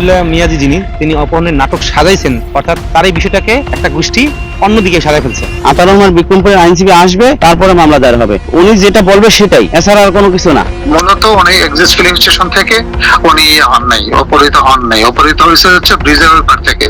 মহিলা মিয়াজি যিনি তিনি অপহরণের নাটক সাজাইছেন অর্থাৎ তার এই বিষয়টাকে একটা গোষ্ঠী অন্যদিকে সাজাই ফেলছে। আতার রহমান বিক্রমপুরের আইনজীবী আসবে তারপরে মামলা দায়ের হবে। উনি যেটা বলবে সেটাই এছাড়া আর কোনো কিছু না। মূলত উনি এক্সিস্ট ফিলিং স্টেশন থেকে উনি হন নাই অপহৃত হন নাই। অপহৃত হয়েছে হচ্ছে ব্রিজের ওই পার থেকে।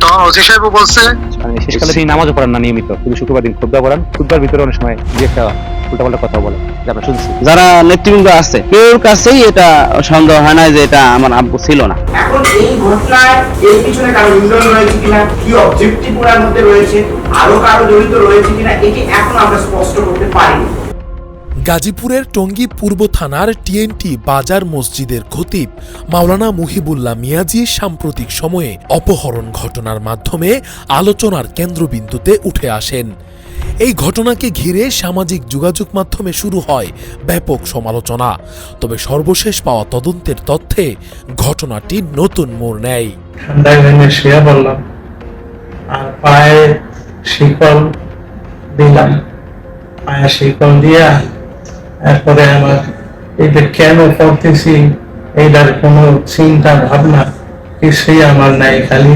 তখন ওসি সাহেব বলছে মানে শেষকালে তিনি নামাজও পড়েন না নিয়মিত। কিন্তু শুক্রবার দিন খুদ্া পড়ান। খুদ্বার ভিতরে অনেক সময় যে একটা উল্টাপাল্টা কথা বলে আমরা শুনছি। যারা নেতৃবৃন্দ আছে কেউর কাছেই এটা সন্দেহ হয় না যে এটা আমার আব্বু ছিল না। এখন এই ঘটনায় এর পিছনে কারও ইন্ধন রয়েছে কিনা কি অবজেক্টিভ ওনার মধ্যে রয়েছে আরও কারও জড়িত রয়েছে কিনা এটি এখন আমরা স্পষ্ট করতে পারিনি। গাজীপুরের টঙ্গী পূর্ব থানার টিএনটি বাজার মসজিদের খতিব মাওলানা মুহিবুল্লাহ মিয়াজি সাম্প্রতিক সময়ে অপহরণ ঘটনার মাধ্যমে আলোচনার কেন্দ্রবিন্দুতে উঠে আসেন। এই ঘটনাকে ঘিরে সামাজিক যোগাযোগ মাধ্যমে শুরু হয় ব্যাপক সমালোচনা। তবে সর্বশেষ পাওয়া তদন্তের তথ্যে ঘটনাটি নতুন মোড় নেয়। ঠান্ডায় ভেঙে শুয়ে পড়লাম। আর পায়ে শিকল দিলাম। পায়ে শিকল দিয়া এরপরে আমার এটা কেন করতেছি এইটার কোনো চিন্তা ভাবনা কিছুই আমার নাই খালি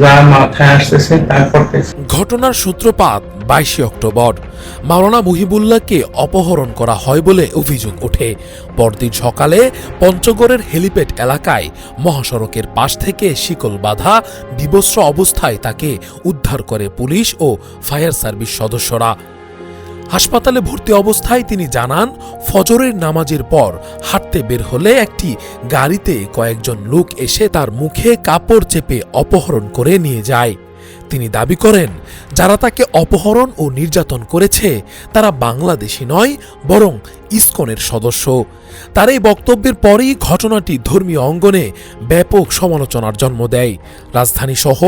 যা মাথায় আসতেছে তা করতেছি। ঘটনার সূত্রপাত বাইশে অক্টোবর। মাওলানা মুহিবুল্লাহকে অপহরণ করা হয় বলে অভিযোগ ওঠে। পরদিন সকালে পঞ্চগড়ের হেলিপ্যাড এলাকায় মহাসড়কের পাশ থেকে শিকল বাধা বিবস্ত্র অবস্থায় তাকে উদ্ধার করে পুলিশ ও ফায়ার সার্ভিস সদস্যরা। হাসপাতালে ভর্তি অবস্থায় তিনি জানান, ফজরের নামাজের পর হাঁটতে বের হলে একটি গাড়িতে কয়েকজন লোক এসে তার মুখে কাপড় চেপে অপহরণ করে নিয়ে যায়। তিনি দাবি করেন, যারা তাকে অপহরণ ও নির্যাতন করেছে, তারা বাংলাদেশি নয়, বরং ইসকনের সদস্য। তার এই বক্তব্যের পরেই ঘটনাটি ধর্মীয় অঙ্গনে ব্যাপক সমালোচনার জন্ম দেয়। রাজধানী সহ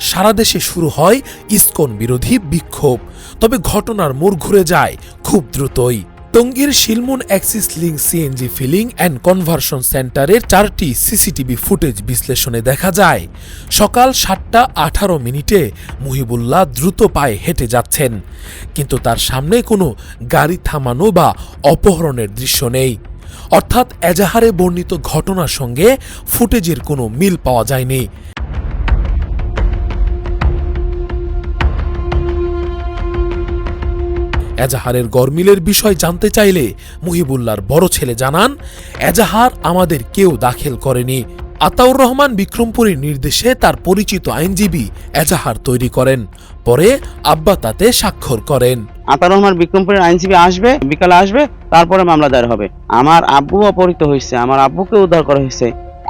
সারা দেশে শুরু হয় ইসকন বিরোধী বিক্ষোভ। তবে ঘটনার মোড় ঘুরে যায় খুব দ্রুতই। টঙ্গীর Shilmun axis link CNG filling and conversion সেন্টারের চারটি সিসিটিভি ফুটেজ বিশ্লেষণে দেখা যায়, সকাল সাতটা আঠারো মিনিটে মুহিবুল্লাহ দ্রুত পায়ে হেঁটে যাচ্ছেন। কিন্তু তার সামনে কোনো গাড়ি থামানো বা অপহরণের দৃশ্য নেই। অর্থাৎ এজাহারে বর্ণিত ঘটনার সঙ্গে ফুটেজের কোনো মিল পাওয়া যায়নি। এজাহারের গরমিলের বিষয় জানতে চাইলে মুহিবুল্লাহর বড় ছেলে জানান, এজাহার আমাদের কেউ দাখিল করেনি। আতাউর রহমান বিক্রমপুরীর নির্দেশে তার পরিচিত আইনজীবী এজাহার তৈরি করেন। পরে আব্বা তাতে স্বাক্ষর করেন। আতার রহমান বিক্রমপুরের আইনজীবী আসবে, বিকালে আসবে, তারপরে মামলা দায়ের হবে। আমার আব্বু অপহৃত হয়েছে, আমার আব্বুকে উদ্ধার করা হয়েছে।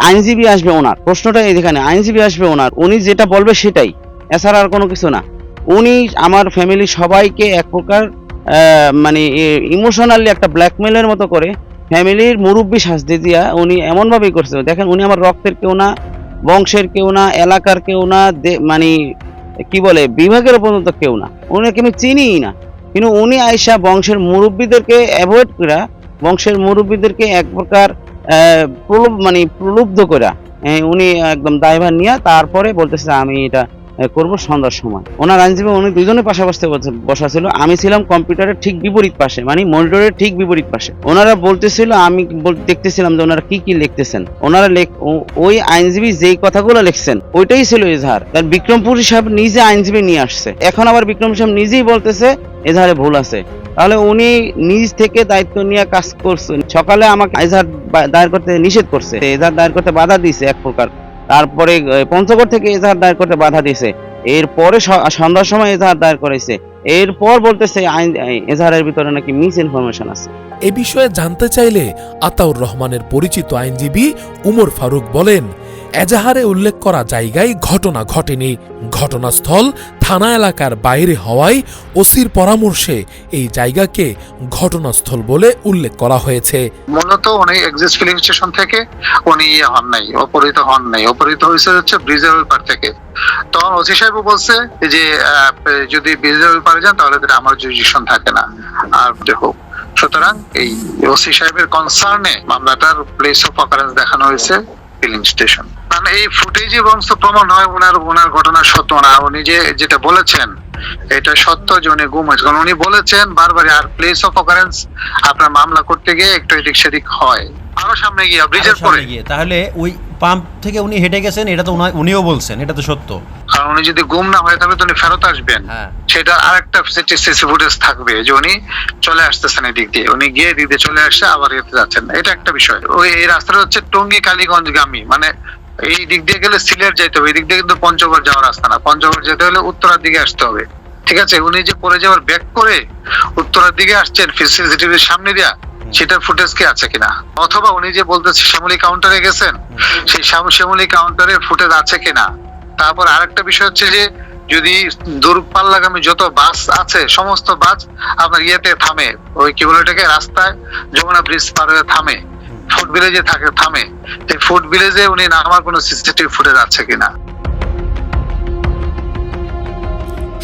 আইনজীবী আসবে ওনার, প্রশ্নটা এখানে আইনজীবী আসবে ওনার, উনি যেটা বলবে সেটাই। এছাড়া আর কোনো কিছু না। উনি আমার ফ্যামিলি সবাইকে এক প্রকার মানে ইমোশনালি একটা ব্ল্যাকমেলের মতো করে ফ্যামিলির মুরব্বী শাস্তি দিয়া উনি এমনভাবেই করছে। দেখেন, উনি আমার রক্তের কেউ না, বংশের কেউ না, এলাকার কেউ না মানে কি বলে, বিভাগের পর্যন্ত কেউ না। উনাকে আমি চিনিই না। কিন্তু উনি আয়সা বংশের মুরব্বীদেরকে অ্যাভয়েড করা বংশের মুরব্বীদেরকে এক প্রকার প্রলোভ মানে প্রলুব্ধ করা উনি একদম দায়ভার নিয়ে তারপরে বলতেছে আমি এটা করব সন্ধ্যার সময়। ওনার আইনজীবী, উনি দুজনে পাশাপাশি বসে- ছিল আমি ছিলাম কম্পিউটারের ঠিক বিপরীত পাশে মানে মনিটরের ঠিক বিপরীত পাশে। ওনারা বলতেছিল, আমি দেখতেছিলাম যে ওনারা কি কি লিখতেছেন। ওনারা ওই আইনজীবী যেই কথাগুলো লিখছেন, ওইটাই ছিল এজাহার। তার বিক্রমপুর সাহেব নিজে আইনজীবী নিয়ে আসছে। এখন আবার বিক্রম সাহেব নিজেই বলতেছে, এজাহারে ভুল আছে। তাহলে উনি নিজ থেকে দায়িত্ব নিয়ে কাজ করছেন সকালে আমাকে এজাহার দায়ের করতে নিষেধ করছে। এজাহার দায়ের করতে বাধা দিয়েছে এক প্রকার। তারপরে পঞ্চগড় থেকে এজাহার দায়ের করতে বাধা দিয়েছে। এরপরে সন্ধ্যার সময় এজাহার দায়ের করেছে। এরপর বলতেছে আইন এজাহারের ভিতরে নাকি মিস ইনফরমেশন আছে। এ বিষয়ে জানতে চাইলে আতাউর রহমানের পরিচিত আইনজীবী উমর ফারুক বলেন এজাহারে উল্লেখ করা জায়গায় ঘটনা ঘটেনি। ঘটনাস্থল থানা এলাকার বাইরে হওয়ায় ওসির পরামর্শে এই জায়গাকে ঘটনাস্থল বলে উল্লেখ করা হয়েছে। মূলত উনি এক্সিস্ট ফিলিং স্টেশন থেকে উনি ইয়ে হন নাই, অপহৃত হন নাই। অপহৃত হয়েছে হচ্ছে ব্রিজের পার থেকে। তখন ওসি সাহেব বলছে যে যদি ব্রিজের পারে যান তাহলে আমার জুডিশন থাকে না। আর হোক সুতরাং এই ওসি সাহেবের কনসার্নে মামলাটার প্লেস অফ অকারেন্স দেখানো হয়েছে। ফিলিং স্টেশন মানে এই ফুটেজ এবং প্রমাণ হয় ওনার ওনার ঘটনার সত্য না। উনি যে যেটা বলেছেন এটা সত্য যে উনি গুম হয়েছে। কারণ উনি বলেছেন বারবার আর প্লেস অফ অকারেন্স আপনার মামলা করতে গিয়ে একটু এদিক সেদিক হয়। আরও সামনে গিয়ে ব্রিজের পরে। গিয়ে। তাহলে ওই পাম্প থেকে উনি হেঁটে গেছেন এটা তো উনিও বলছেন এটা তো সত্য। কারণ উনি যদি গুম না হয়ে থাকে তো উনি ফেরত আসবেন। হ্যাঁ। সেটা আরেকটা সিসি ফুটেজ থাকবে যে উনি চলে আসতেছেন এদিক দিয়ে। উনি গিয়ে এদিক দিয়ে চলে আসছে আবার এতে যাচ্ছেন। এটা একটা বিষয়। ওই এই রাস্তাটা হচ্ছে টঙ্গী কালীগঞ্জ গামী মানে এই দিক দিয়ে গেলে সিলেট যাইতে হবে। এই দিক দিয়ে কিন্তু পঞ্চগড় যাওয়ার রাস্তা না। পঞ্চগড় যেতে হলে উত্তরার দিকে আসতে হবে। ঠিক আছে? উনি যে পরে যাওয়ার ব্যাক করে উত্তরার দিকে আসছেন সিসিটিভির সামনে দিয়া সেটার ফুটেজ কি আছে কিনা? অথবা উনি যে বলতেছে শ্যামলী কাউন্টারে গেছেন সেই শ্যাম- শ্যামলী কাউন্টারে ফুটেজ আছে কিনা? তারপর আরেকটা বিষয় হচ্ছে যে যদি দূরপাল্লাগামী যত বাস আছে, সমস্ত বাস আপনার ইয়েতে থামে। ওই কি বলে এটাকে রাস্তায় যমুনা ব্রিজ পার হয়ে থামে। ফুড ভিলেজে থাকে, থামে। এই ফুড ভিলেজে উনি নামার কোনো সিসিটিভি ফুটেজ আছে কিনা?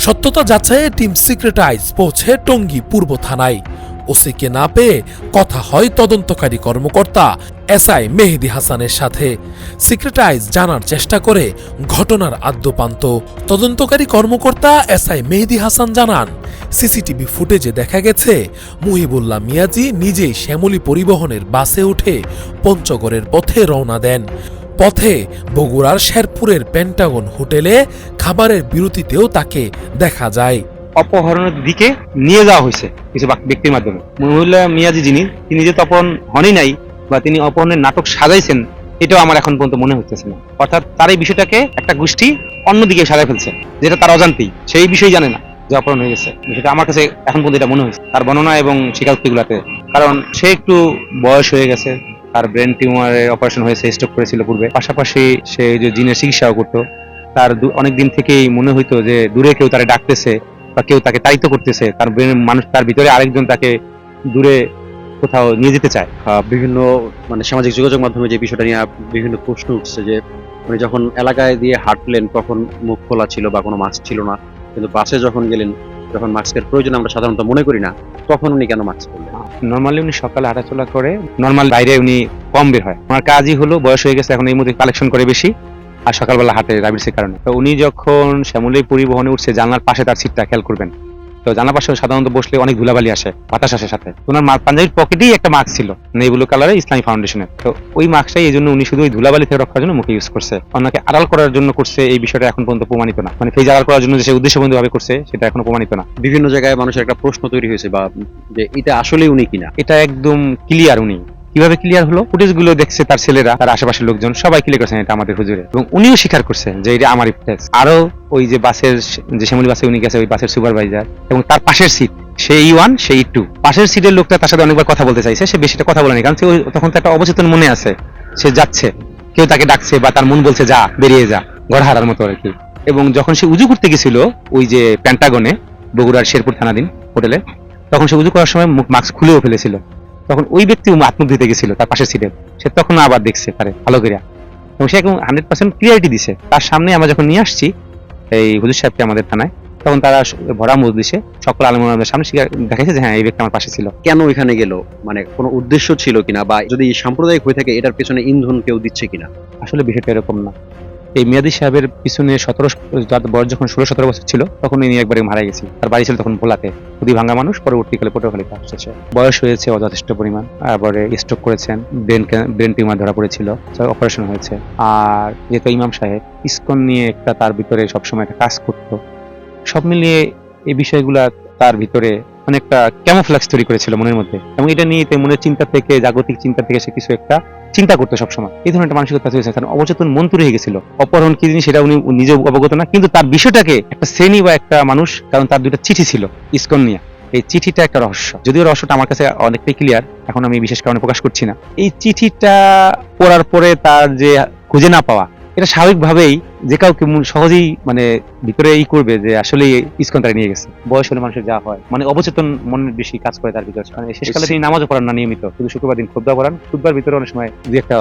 সত্যতা যাচাইয়ে টিম সিক্রেটাইজ পৌঁছে টঙ্গী পূর্ব থানায়। ওসিকে না পেয়ে কথা হয় তদন্তকারী কর্মকর্তা এসআই মেহেদি হাসানের সাথে। সিক্রেটাইজ জানার চেষ্টা করে ঘটনার আদ্যপান্ত। তদন্তকারী কর্মকর্তা এসআই মেহেদি হাসান জানান, সিসিটিভি ফুটেজে দেখা গেছে, মুহিবুল্লাহ মিয়াজি নিজেই শ্যামলী পরিবহনের বাসে উঠে পঞ্চগড়ের পথে রওনা দেন। পথে বগুড়ার শেরপুরের পেন্টাগন হোটেলে খাবারের বিরতিতেও তাকে দেখা যায়। অপহরণের দিকে নিয়ে যাওয়া হয়েছে কিছু ব্যক্তির মাধ্যমে। মহিলা মিয়াজি যিনি, তিনি যেহেতু অপহরণ হনই নাই বা তিনি অপহরণের নাটক সাজাইছেন, এটাও আমার এখন পর্যন্ত মনে হচ্ছে না। অর্থাৎ তার এই বিষয়টাকে একটা গোষ্ঠী অন্যদিকে সাজাই ফেলছে, যেটা তার অজান্তেই সেই বিষয় জানে না যে অপহরণ হয়ে গেছে। সেটা আমার কাছে এখন পর্যন্ত এটা মনে হয়েছে তার বর্ণনা এবং স্বীকারোক্তিগুলাতে কারণ সে একটু বয়স হয়ে গেছে, তার ব্রেন টিউমারের অপারেশন হয়েছে, স্ট্রোক করেছিল পূর্বে। পাশাপাশি সে যে জিনের চিকিৎসাও করতো, তার অনেক দিন থেকেই মনে হইতো যে দূরে কেউ তারা ডাকতেছে বা কেউ তাকে তাড়িত করতেছে তার মানুষ তার ভিতরে আরেকজন তাকে দূরে কোথাও নিয়ে যেতে চায়। বিভিন্ন মানে সামাজিক যোগাযোগ মাধ্যমে যে বিষয়টা নিয়ে বিভিন্ন প্রশ্ন উঠছে যে উনি যখন এলাকায় দিয়ে হাঁটলেন তখন মুখ খোলা ছিল বা কোনো মাস্ক ছিল না কিন্তু বাসে যখন গেলেন যখন মাস্কের প্রয়োজন আমরা সাধারণত মনে করি না তখন উনি কেন মাস্ক করলেন নর্মালি উনি সকালে হাঁটাচলা করে নর্মাল বাইরে উনি কম বের হয়। আমার কাজই হলো বয়স হয়ে গেছে এখন এই মধ্যে কালেকশন করে বেশি। আর সকালবেলা হাঁটে রাবিডসের কারণে। তো উনি যখন শ্যামলী পরিবহনে উঠছে জানলার পাশে তার সিটটা খেয়াল করবেন। তো জানলার পাশে সাধারণত বসলে অনেক ধুলাবালি আসে বাতাস আসে সাথে। ওনার মা- পাঞ্জাবির পকেটেই একটা মাস্ক ছিল নেই ব্লু কালারে ইসলামী ফাউন্ডেশনের। তো ওই মাস্কটাই এই জন্য উনি শুধু ওই ধুলাবালি থেকে রক্ষার জন্য মুখে ইউজ করছে। অন্যকে আড়াল করার জন্য করছে এই বিষয়টা এখন পর্যন্ত প্রমাণিত না। মানে ফেজ আড়াল করার জন্য যে সে উদ্দেশ্যবন্ধু ভাবে করছে সেটা এখনও প্রমাণিত না। বিভিন্ন জায়গায় মানুষের একটা প্রশ্ন তৈরি হয়েছে বা যে এটা আসলেই উনি কিনা? এটা একদম ক্লিয়ার উনি। কীভাবে ক্লিয়ার হলো? ফুটেজগুলো দেখছে তার ছেলেরা, তার আশেপাশের লোকজন, সবাই ক্লিয়ার করছেন এটা আমাদের হুজুরে। এবং উনিও স্বীকার করছে যে এটা আমারই ফুটেজ আরও ওই যে বাসের যে শ্যামলী বাসে উনি গেছে, ওই বাসের সুপারভাইজার এবং তার পাশের সিট সেই ওয়ান সেই টু পাশের সিটের লোকটা তার সাথে অনেকবার কথা বলতে চাইছে, সে বেশিটা কথা বলেনি, কারণ তখন তো একটা অবচেতন মনে আছে, সে যাচ্ছে, কেউ তাকে ডাকছে বা তার মন বলছে, যা, বেরিয়ে যা। ঘর হারার মতো আর কি। এবং যখন সে উজু করতে গেছিল, ওই যে প্যান্টাগনে বগুড়ার শেরপুর থানাধীন হোটেলে, তখন সে উজু করার সময় মুখ মাস্ক খুলেও ফেলেছিল। তখন ওই ব্যক্তি আত্মুখ দিতে গেছিল তার পাশের সিটে সে তখন আবার দেখছে পারে ভালো করে এবং সে একদম হান্ড্রেড পার্সেন্ট ক্লিয়ারিটি দিছে। তার সামনে আমরা যখন নিয়ে আসছি এই হুজুর সাহেবকে আমাদের থানায় তখন তারা ভরা মজলিসে সকল আলমের সামনে স্বীকার দেখাইছে যে হ্যাঁ এই ব্যক্তি আমার পাশে ছিল। কেন এখানে গেল? মানে কোনো উদ্দেশ্য ছিল কিনা? বা যদি সাম্প্রদায়িক হয়ে থাকে এটার পেছনে ইন্ধন কেউ দিচ্ছে কিনা? আসলে বিষয়টা এরকম না। এই মিয়াদি সাহেবের পিছনে সতেরো যার বয়স যখন ষোলো, সতেরো বছর ছিল, তখন ইনি একবারে মারা গেছি। তার বাড়ি ছিল তখন ভোলাতে। খুবই ভাঙা মানুষ, পরবর্তীকালে পটুয়াখালীতে আসছে। বয়স হয়েছে অযথেষ্ট পরিমাণ। তারপরে স্ট্রোক করেছেন ব্রেন ব্রেন টিউমার ধরা পড়েছিল অপারেশন হয়েছে। আর যেহেতু ইমাম সাহেব ইসকন নিয়ে একটা তার ভিতরে সবসময় একটা কাজ করতো, সব মিলিয়ে এই বিষয়গুলা তার ভিতরে অনেকটা ক্যামোফ্লাক্স তৈরি করেছিল মনের মধ্যে। এবং এটা নিয়ে মনের চিন্তা থেকে, জাগতিক চিন্তা থেকে সে কিছু একটা চিন্তা করতো সবসময়। এই ধরনের একটা মানসিকতা হয়েছে। কারণ অবচেতন মন তৈরি হয়ে গেছিল। অপহরণ কি জিনিস সেটা উনি নিজে অবগত না, কিন্তু তার বিষয়টাকে একটা শ্রেণি বা একটা মানুষ, কারণ তার দুইটা চিঠি ছিল, ইস্কন নিয়ে। এই চিঠিটা একটা রহস্য। যদিও রহস্যটা আমার কাছে অনেকটাই ক্লিয়ার এখন আমি বিশেষ কারণে প্রকাশ করছি না। এই চিঠিটা পড়ার পরে তার যে খুঁজে না পাওয়া এটা স্বাভাবিকভাবেই যে কাউকে সহজেই মানে ভিতরে ই করবে যে আসলে ইস্কন তারা নিয়ে গেছে। বয়স হলে মানুষের যা হয়। মানে অবচেতন মনের বেশি কাজ করে তার ভিতরে। মানে শেষকালে তিনি নামাজও পড়ান না নিয়মিত। শুধু শুক্রবার দিন খুদ্া পড়ান খুদ্বার ভিতরে অনেক সময় দু একটা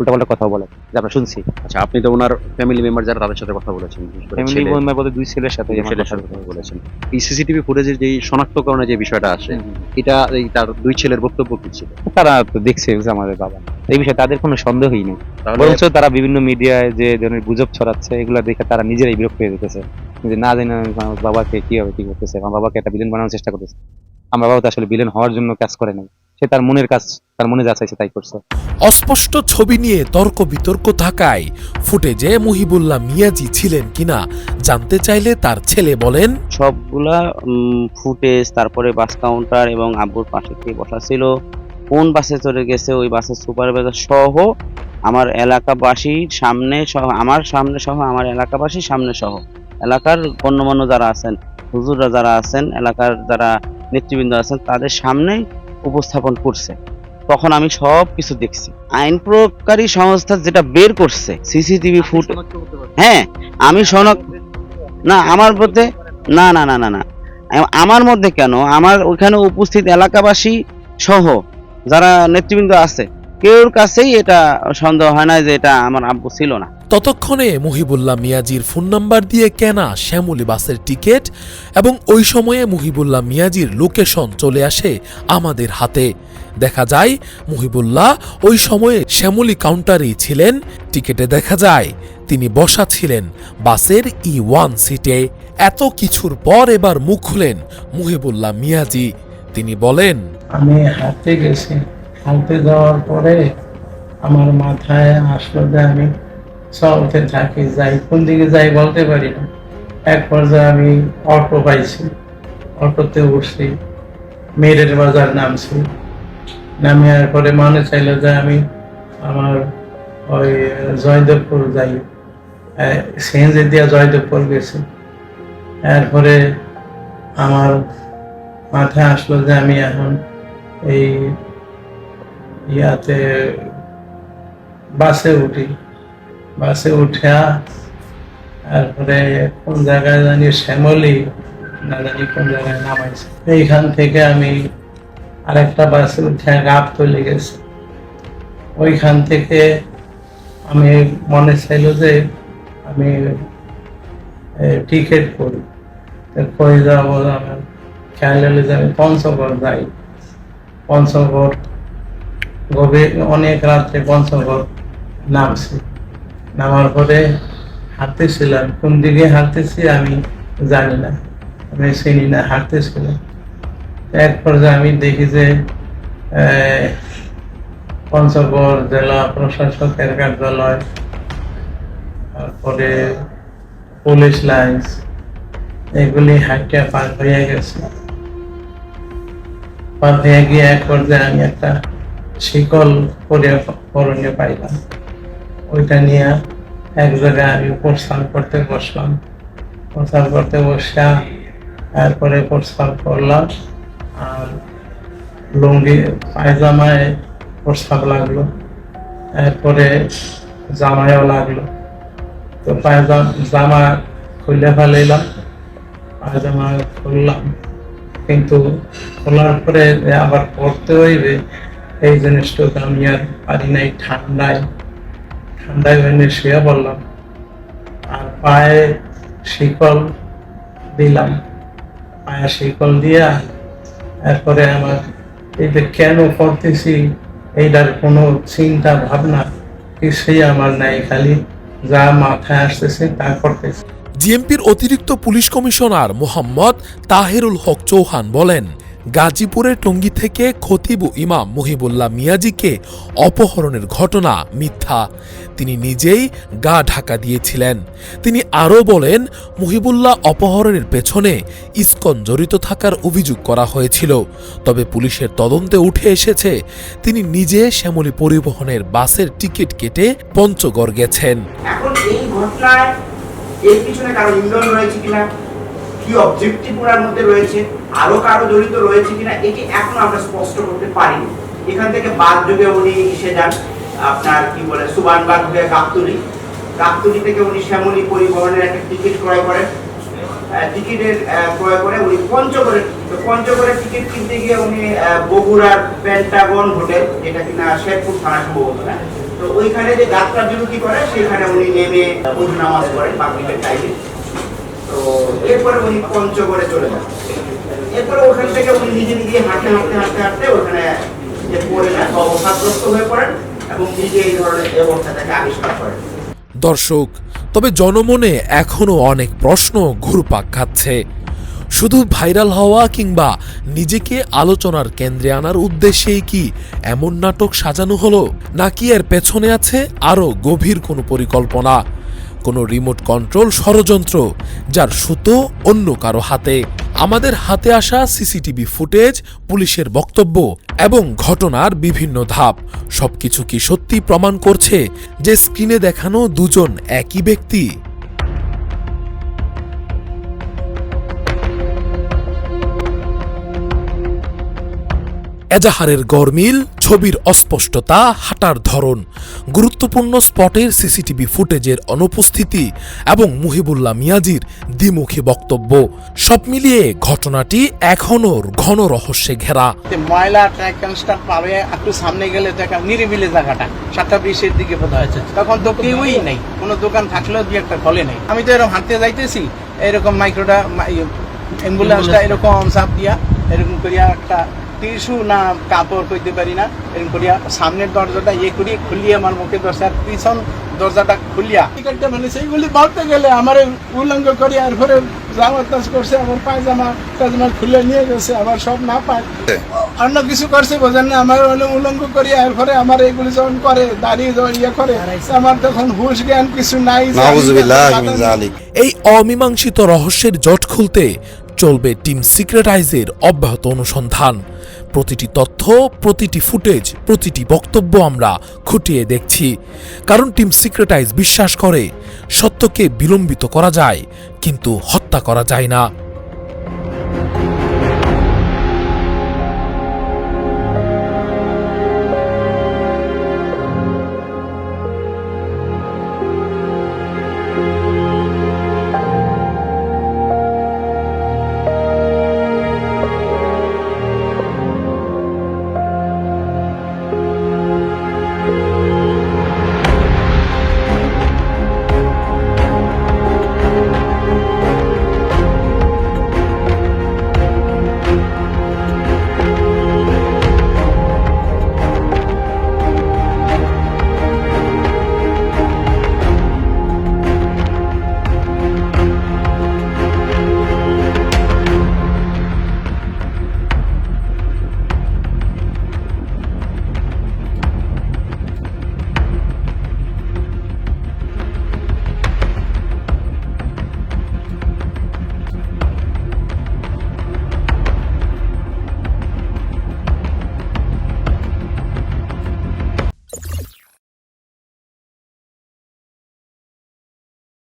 উল্টাপাল্টা কথা বলে। যা আমরা শুনছি। আচ্ছা আপনি তো ওনার ফ্যামিলি মেম্বার যারা তাদের সাথে কথা বলেছেন ফ্যামিলি মেম্বার বলতে দুই ছেলের সাথে দুই ছেলের সাথে কথা বলেছেন। এই সিসিটিভি ফুটেজের যে শনাক্তকরণের যে বিষয়টা আছে এটা এই তার দুই ছেলের বক্তব্য কি ছিল? তারা তো দেখছে বুঝছে আমাদের বাবা এই বিষয়ে তাদের কোনো সন্দেহই নেই। বরঞ্চ তারা বিভিন্ন মিডিয়ায় যে ধরনের গুজব ছড়াচ্ছে এগুলো দেখে তারা নিজেরাই বিরক্ত হয়ে যেতেছে। যে না জানি না আমার বাবাকে কি হবে কি করতেছে আমার বাবাকে একটা বিলেন বানানোর চেষ্টা করতেছে। আমার বাবা তো আসলে বিলেন হওয়ার জন্য কাজ করে নাই। সে তার মনের কাজ তার মনে যা চাইছে তাই করছে। অস্পষ্ট ছবি নিয়ে তর্ক বিতর্ক থাকায় ফুটেজে মুহিবুল্লাহ মিয়াজি ছিলেন কিনা জানতে চাইলে তার ছেলে বলেন সবগুলা ফুটেজ তারপরে বাস কাউন্টার এবং আব্বুর পাশে কে বসা ছিল। কোন বাসে চলে গেছে ওই বাসের সুপারভাইজার সহ আমার এলাকাবাসীর সামনে সহ আমার সামনে সহ আমার এলাকাবাসীর সামনে সহ। এলাকার গণ্যমান্য যারা আছেন হুজুররা যারা আছেন এলাকার যারা নেতৃবৃন্দ আছেন তাদের সামনেই উপস্থাপন করছে। তখন আমি সব কিছু দেখছি। আইন প্রয়োগকারী সংস্থা যেটা বের করছে সিসিটিভি ফুট হ্যাঁ আমি শনাক্ত না আমার মধ্যে না না না না না। আমার মধ্যে কেন? আমার ওখানে উপস্থিত এলাকাবাসী সহ যারা নেতৃবৃন্দ আছে কেউর কাছেই এটা সন্দেহ হয় না যে এটা আমার আব্বু ছিল না। ততক্ষণে মুহিবুল্লাহ মিয়াজির ফোন নাম্বার দিয়ে কেনা শ্যামলী বাসের টিকিট এবং ওই সময়ে মুহিবুল্লাহ মিয়াজির লোকেশন চলে আসে আমাদের হাতে। দেখা যায় মুহিবুল্লাহ ওই সময়ে শ্যামলী কাউন্টারেই ছিলেন। টিকেটে দেখা যায় তিনি বসা ছিলেন বাসের ই ওয়ান সিটে এত কিছুর পর এবার মুখ খুলেন মুহিবুল্লাহ মিয়াজি। তিনি বলেন আমি হাঁটতে গেছি। হাঁটতে যাওয়ার পরে আমার মাথায় আসলো যে আমি চলতে থাকি, যাই, কোন দিকে যাই বলতে পারি না। এক পর্যায়ে আমি অটো পাইছি। অটোতে উঠছি, মেরের বাজার নামছি। নামিয়ার পরে মনে চাইলো যে আমি আমার ওই জয়দেবপুর যাই। সিএনজি দিয়া জয়দেবপুর গেছি। এরপরে আমার মাথায় আসলো যে আমি এখন এই ইয়াতে বাসে উঠি। বাসে উঠে তারপরে কোন জায়গায় জানি শ্যামলি, না জানি কোন জায়গায় নামাইছে। এইখান থেকে আমি আরেকটা বাসে উঠে গাপ তুলে গেছে। ওইখান থেকে আমি মনে চাইল যে আমি টিকিট করি। কই যাব? খেয়াল হলে যে আমি পঞ্চগড় যাই। পঞ্চগড় গভীর অনেক রাত্রে পঞ্চগড় নামছি। নামার পরে হাঁটতেছিলাম। কোন দিকে হাঁটতেছি আমি জানি না। আমি চিনি না, হাঁটতেছিলাম। এক পর্যায়ে আমি দেখি যে পঞ্চগড় জেলা প্রশাসকের কার্যালয়, তারপরে পুলিশ লাইন্স, এগুলি হাইটে পার হয়ে গেছে। পার হয়ে গিয়ে এক পর্যায়ে আমি একটা শিকল করে করণীয় পাইলাম। ওইটা নিয়ে এক জায়গায় আমি প্রস্থান করতে বসলাম। প্রস্থান করতে বসা তারপরে প্রস্থান করলাম আর লুঙ্গি, পায়জামায় প্রস্তাব লাগল। এরপরে জামায়ও লাগল। তো পায়জাম জামা খুলে ফেলাইলাম। পায়জামা খুললাম। কিন্তু খোলার পরে আবার পড়তে হইবে। এই জিনিসটা তো আমি আর পারি নাই, ঠান্ডায়। ঠান্ডায় ভেঙে শুয়ে পড়লাম। আর পায়ে শিকল দিলাম। পায়ে শিকল দিয়া এরপরে আমার, এই যে কেন করতেছি এইটার কোনো চিন্তা ভাবনা কিছুই আমার নাই, খালি যা মাথায় আসতেছে তা করতেছি। জিএমপির অতিরিক্ত পুলিশ কমিশনার মোহাম্মদ তাহেরুল হক চৌহান বলেন গাজীপুরের টঙ্গী থেকে খতিবু ইমাম মুহিবুল্লাহ মিয়াজিকে অপহরণের ঘটনা মিথ্যা। তিনি নিজেই গা ঢাকা দিয়েছিলেন। তিনি আরও বলেন, মুহিবুল্লাহ অপহরণের পেছনে ইস্কন জড়িত থাকার অভিযোগ করা হয়েছিল। তবে পুলিশের তদন্তে উঠে এসেছে, তিনি নিজে শ্যামলী পরিবহনের বাসের টিকিট কেটে পঞ্চগড় গেছেন। এখন এই ঘটনায় এর পিছনে কারও রয়েছে কিনা? কি অবজেক্টিভ ওনার মধ্যে রয়েছে? আরও কারও জড়িত রয়েছে কিনা? এটি এখন আমরা স্পষ্ট করতে পারিনি। এখান থেকে বাদ যুগে উনি এসে যান। আপনার কি বলে সুবানবাগ হয়ে গাবতলি। গাবতলি থেকে উনি শ্যামলী পরিবহনের একটা টিকিট ক্রয় করেন। টিকিটের ক্রয় করে উনি পঞ্চগড়ের পঞ্চগড়ের টিকিট কিনতে গিয়ে উনি বগুড়ার পেন্টাগন হোটেল যেটা কিনা শেরপুর থানা সম্ভবত না, তো ওইখানে যে যাত্রা বিরতি করে, সেখানে উনি নেমে নামাজ করেন মাগরিবের টাইমে তো এরপরে উনি পঞ্চগড়ে চলে যান। এরপরে ওখান থেকে উনি নিজে নিজে হাঁটতে হাঁটতে হাঁটতে হাঁটতে ওখানে যে পড়ে বা অবসাদগ্রস্ত হয়ে পড়েন এবং নিজে এই ধরনের আবিষ্কার করেন। দর্শক, তবে জনমনে এখনও অনেক প্রশ্ন ঘুরপাক খাচ্ছে। শুধু ভাইরাল হওয়া কিংবা নিজেকে আলোচনার কেন্দ্রে আনার উদ্দেশ্যেই কি এমন নাটক সাজানো হলো, নাকি এর পেছনে আছে আরও গভীর কোনো পরিকল্পনা? কোনো রিমোট কন্ট্রোল ষড়যন্ত্র যার সুতো অন্য কারও হাতে। আমাদের হাতে আসা সিসিটিভি ফুটেজ, পুলিশের বক্তব্য এবং ঘটনার বিভিন্ন ধাপ। সবকিছু কি সত্যি প্রমাণ করছে যে স্ক্রিনে দেখানো দুজন একই ব্যক্তি? এজাহারের গরমিল ছবির অস্পষ্টতা, হাঁটার ধরন, গুরুত্বপূর্ণ স্পটের সিসিটিভি ফুটেজের অনুপস্থিতি এবং মুহিবুল্লাহ মিয়াজির দ্বিমুখী বক্তব্য। সব মিলিয়ে ঘটনাটি এখনও ঘন রহস্যে ঘেরা। ময়লা ট্রাক পাবে, একটু সামনে গেলে দেখা নিরিবিলি জায়গাটা, সাতটা বিশের দিকে বোধ হয়েছে তখন তো কেউই নেই, কোনো দোকান থাকলেও দুই একটা খোলে নেই। আমি তো এরকম হাঁটতে যাইতেছি, এরকম মাইক্রোটা অ্যাম্বুলেন্সটা এরকম চাপ দিয়া, এরকম করিয়া একটা টিস্যু না কাপড় কইতে পারি না। এরকম করিয়া সামনের দরজাটা ইয়ে করিয়ে খুলিয়ে আমার মুখে দরজা আর পিছন দরজাটা খুলিয়া টিকিটটা মানে সেইগুলি বাড়তে গেলে আমার উল্লঙ্ঘ করি আর ঘরে জামা তাজ করছে আমার পায়জামা টাজামা খুলে নিয়ে গেছে আমার সব না পায়। অন্য কিছু করছে বোঝেন না আমার হলে উল্লঙ্ঘ করি আর ঘরে আমার এগুলি যখন করে দাঁড়িয়ে যখন ইয়ে করে আমার তখন হুশ জ্ঞান কিছু নাই। এই অমীমাংসিত রহস্যের জট খুলতে চলবে টিম সিক্রেটাইজের অব্যাহত অনুসন্ধান। প্রতিটি তথ্য, প্রতিটি ফুটেজ, প্রতিটি বক্তব্য আমরা খুঁটিয়ে দেখছি। কারণ টিম সিক্রেটাইজ বিশ্বাস করে, সত্যকে বিলম্বিত করা যায়, কিন্তু হত্যা করা যায় না।